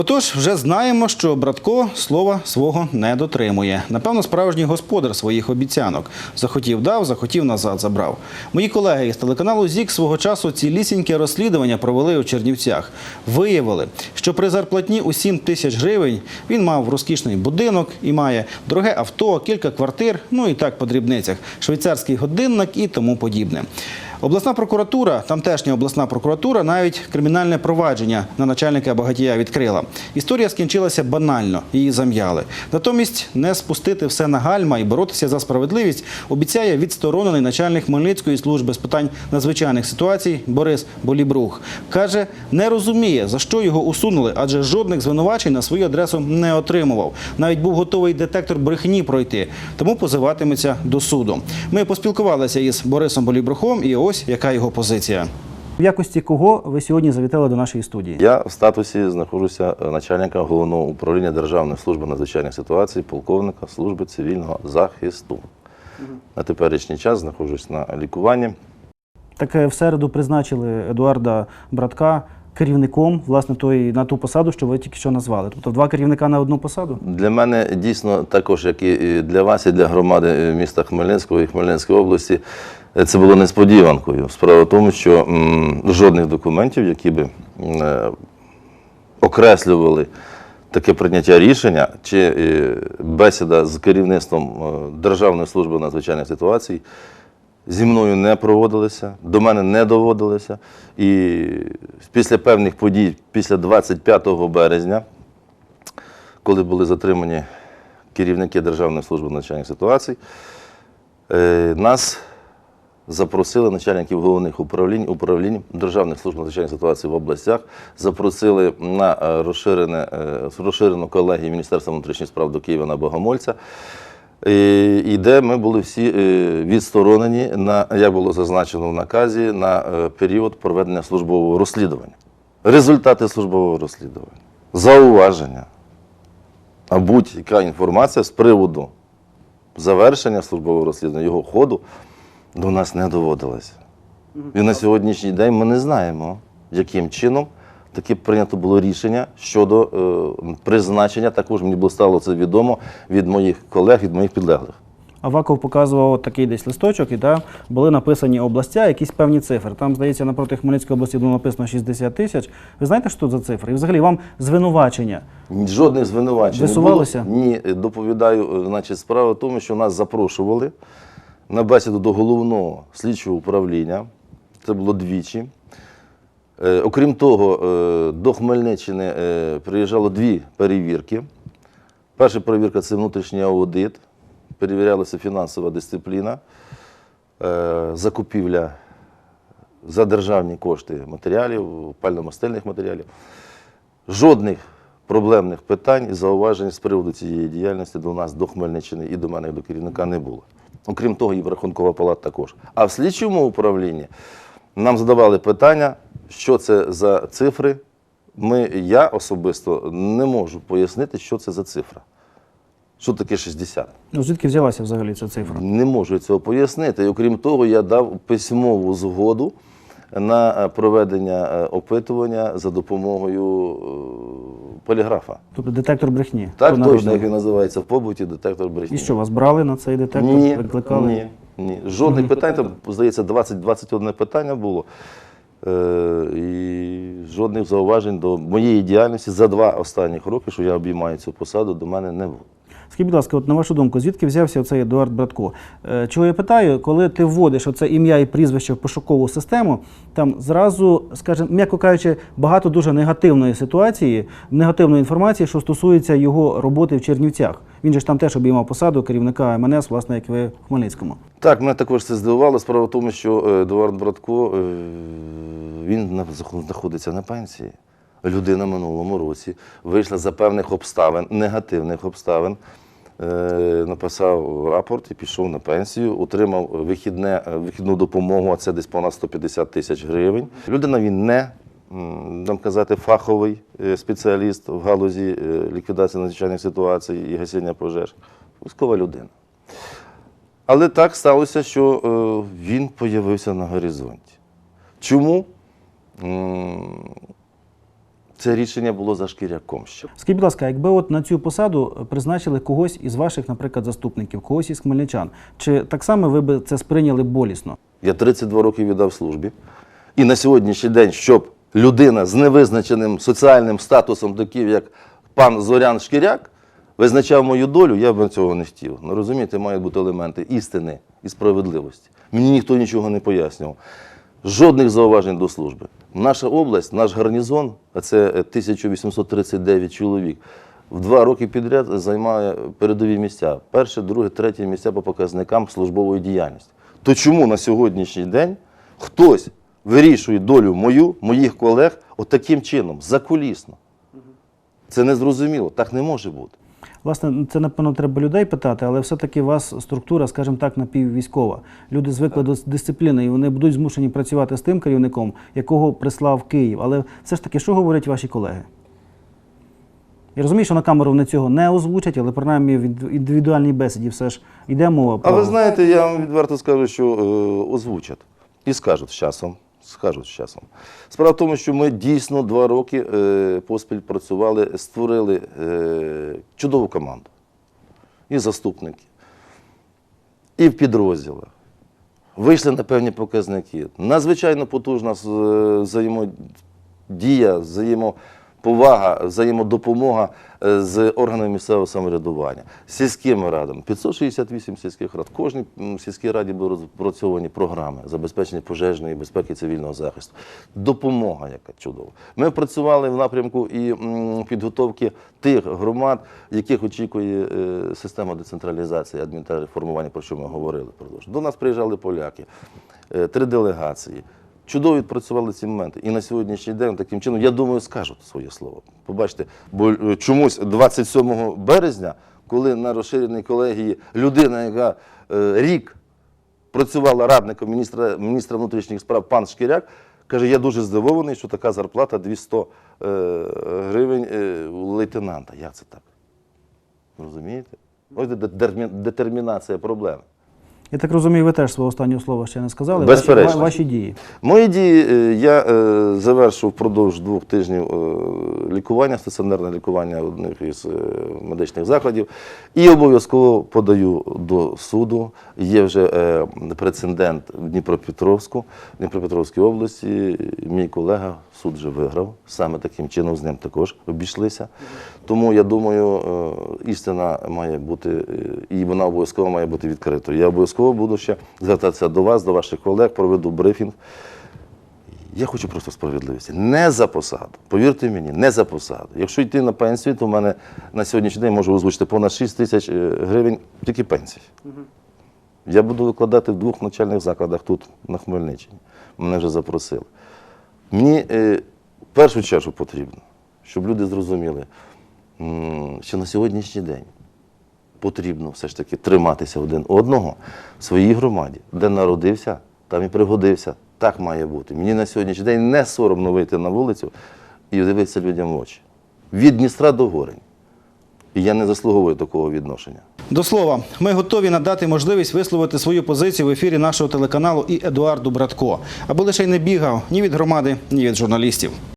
Отож, вже знаємо, що братко слова свого не дотримує. Напевно, справжній господар своїх обіцянок. Захотів дав, захотів назад забрав. Мої колеги із телеканалу ЗІК свого часу цілісіньке розслідування провели у Чернівцях. Виявили, що при зарплатні у 7 тисяч гривень він мав розкішний будинок і має дороге авто, кілька квартир, ну і так по дрібницях, швейцарський годинник і тому подібне. Обласна прокуратура, тамтешня обласна прокуратура, навіть кримінальне провадження на начальника багатія відкрила. Історія скінчилася банально, її зам'яли. Натомість не спустити все на гальма і боротися за справедливість обіцяє відсторонений начальник Хмельницької служби з питань надзвичайних ситуацій Борис Болібрух. Каже, не розуміє, за що його усунули, адже жодних звинувачень на свою адресу не отримував. Навіть був готовий детектор брехні пройти, тому позиватиметься до суду. Ми поспілкувалися із Борисом Болібрухом, і ось яка його позиція. В якості кого ви сьогодні завітали до нашої студії? Я в статусі знаходжуся начальника головного управління Державної служби надзвичайних ситуацій, полковника служби цивільного захисту. На теперішній час знаходжусь на лікуванні. Так е, в середу призначили Едуарда Братка керівником власне тої на ту посаду, що ви тільки що назвали. Тобто два керівника на одну посаду. Для мене дійсно також, як і для вас, і для громади е, міста Хмельницького і Хмельницької області, е, це було несподіванкою. Справа в тому, що м, жодних документів, які би е, окреслювали таке прийняття рішення чи е, бесіда з керівництвом Державної служби надзвичайних ситуацій зі мною не проводилися, до мене не доводилися. І після певних подій, після 25 березня, коли були затримані керівники Державної служби надзвичайних ситуацій, е, нас запросили начальників головних управлінь, управлінь Державних служб надзвичайних ситуацій в областях, запросили на е, е, розширену колегію Міністерства внутрішніх справ до Києва на Богомольця. І, де ми були всі е, відсторонені, на, як було зазначено в наказі, на е, період проведення службового розслідування. Результати службового розслідування, зауваження, а будь-яка інформація з приводу завершення службового розслідування, його ходу до нас не доводилася. І на сьогоднішній день ми не знаємо, яким чином таке прийнято було рішення щодо е, призначення. Також мені було стало це відомо від моїх колег, від моїх підлеглих. Аваков показував такий десь листочок, і там були написані областя, якісь певні цифри. Там, здається, напроти Хмельницької області було написано 60 тисяч. Ви знаєте, що тут за цифри? І взагалі вам звинувачення. Жодних звинувачень. не Висувалося? було. Ні, доповідаю, е, значить, справа в тому, що нас запрошували на бесіду до головного слідчого управління. Це було двічі. Е, окрім того, е, до Хмельниччини е, приїжджало дві перевірки. Перша перевірка це внутрішній аудит, перевірялася фінансова дисципліна, закупівля за державні кошти матеріалів, пально-мастильних матеріалів. Жодних проблемних питань і зауважень з приводу цієї діяльності до нас, до Хмельниччини і до мене, як до керівника, не було. Окрім того, і Рахункова палата також. А в слідчому управлінні нам задавали питання, що це за цифри. Ми, я особисто не можу пояснити, що це за цифра. Що таке 60? Ну, звідки взялася взагалі ця цифра? Не можу цього пояснити. І окрім того, я дав письмову згоду на е, проведення е, опитування за допомогою е, поліграфа. Тобто детектор брехні. Так точно, як він називається в побуті, детектор брехні. І що, вас брали на цей детектор? Ні, Викликали? ні, ні. Жодних питань, там, здається, 20-21 питання було. Е, і жодних зауважень до моєї діяльності за два останніх роки, що я обіймаю цю посаду, до мене не було. Скажіть, будь ласка, от на вашу думку, звідки взявся цей Едуард Братко? Е, Чого я питаю, коли ти вводиш оце ім'я і прізвище в пошукову систему, там зразу, скажімо, м'яко кажучи, багато дуже негативної ситуації, негативної інформації, що стосується його роботи в Чернівцях. Він же ж там теж обіймав посаду керівника МНС, власне, як ви в Хмельницькому. Так, мене також це здивувало. Справа в тому, що Едуард Братко е, він на- знаходиться на пенсії. Людина минулому році вийшла за певних обставин, негативних обставин. е, Написав рапорт і пішов на пенсію, отримав вихідне, е, вихідну допомогу, а це десь понад 150 тисяч гривень. Людина він не нам казати, фаховий е, спеціаліст в галузі ліквідації надзвичайних ситуацій і гасіння пожеж. Військова людина. Але так сталося, що він появився на горизонті. Чому? Це рішення було за шкіряком ще. Скажіть, будь ласка, якби от на цю посаду призначили когось із ваших, наприклад, заступників, когось із хмельничан, чи так само ви би це сприйняли болісно? Я 32 роки віддав службі. І на сьогоднішній день, щоб людина з невизначеним соціальним статусом, такий як пан Зорян Шкіряк, визначав мою долю, я б цього не хотів. Ну розумієте, мають бути елементи істини і справедливості. Мені ніхто нічого не пояснював. Жодних зауважень до служби. Наша область, наш гарнізон, а це 1839 чоловік, в два роки підряд займає передові місця. Перше, друге, третє місця по показникам службової діяльності. То чому на сьогоднішній день хтось вирішує долю мою, моїх колег отаким чином, закулісно? Це незрозуміло, так не може бути. Власне, це напевно треба людей питати, але все-таки у вас структура, скажімо так, напіввійськова. Люди звикли до дисципліни, і вони будуть змушені працювати з тим керівником, якого прислав Київ. Але все ж таки, що говорять ваші колеги? Я розумію, що на камеру вони цього не озвучать, але принаймні в індивідуальній бесіді все ж йде мова про… А ви знаєте, я вам відверто скажу, що е, озвучать і скажуть з часом. Скажуть з часом. Справа в тому, що ми дійсно два роки е, поспіль працювали, створили е, чудову команду. І заступники, і в підрозділах. Вийшли на певні показники. Надзвичайно потужна взаємодія, е, взаємодія, взаємоповага, взаємодопомога е, з органами місцевого самоврядування, сільськими радами. 568 сільських рад. Кожній сільській раді були розпрацьовані програми забезпечення пожежної безпеки цивільного захисту. Допомога, яка чудова. Ми працювали в напрямку і підготовки тих громад, яких очікує е, система децентралізації, адмінреформування, про що ми говорили. До нас приїжджали поляки, е, три делегації. Чудово відпрацювали ці моменти. І на сьогоднішній день таким чином, я думаю, скажуть своє слово. Побачите, бо е, чомусь 27 березня, коли на розширеній колегії людина, яка е, рік працювала радником міністра, міністра внутрішніх справ пан Шкіряк, каже, я дуже здивований, що така зарплата 200 е, гривень у лейтенанта. Як це так? Розумієте? Ось де детермінація проблеми. Я так розумію, ви теж свого останнього слова ще не сказали. Безперечно. Ваші, ваші дії. Мої дії е, я е, завершив впродовж двох тижнів е, лікування, стаціонарне лікування одних із медичних закладів. І обов'язково подаю до суду. Є вже прецедент в Дніпропетровську, в Дніпропетровській області. Мій колега суд вже виграв. Саме таким чином з ним також обійшлися. Тому я думаю, істина має бути, і вона обов'язково має бути відкритою. Я обов'язково буду ще звертатися до вас, до ваших колег, проведу брифінг. Я хочу просто справедливості. Не за посаду. Повірте мені, не за посаду. Якщо йти на пенсію, то в мене на сьогоднішній день можу озвучити понад 6 тисяч е, гривень тільки пенсії. Я буду викладати в двох навчальних закладах тут, на Хмельниччині. Мене вже запросили. Мені е, в першу чергу потрібно, щоб люди зрозуміли, що на сьогоднішній день потрібно все ж таки триматися один одного в своїй громаді, де народився, там і пригодився. Так має бути. Мені на сьогоднішній день не соромно вийти на вулицю і дивитися людям в очі. Від Дністра до Горень. І я не заслуговую такого відношення. До слова, ми готові надати можливість висловити свою позицію в ефірі нашого телеканалу і Едуарду Братко, аби лише й не бігав ні від громади, ні від журналістів.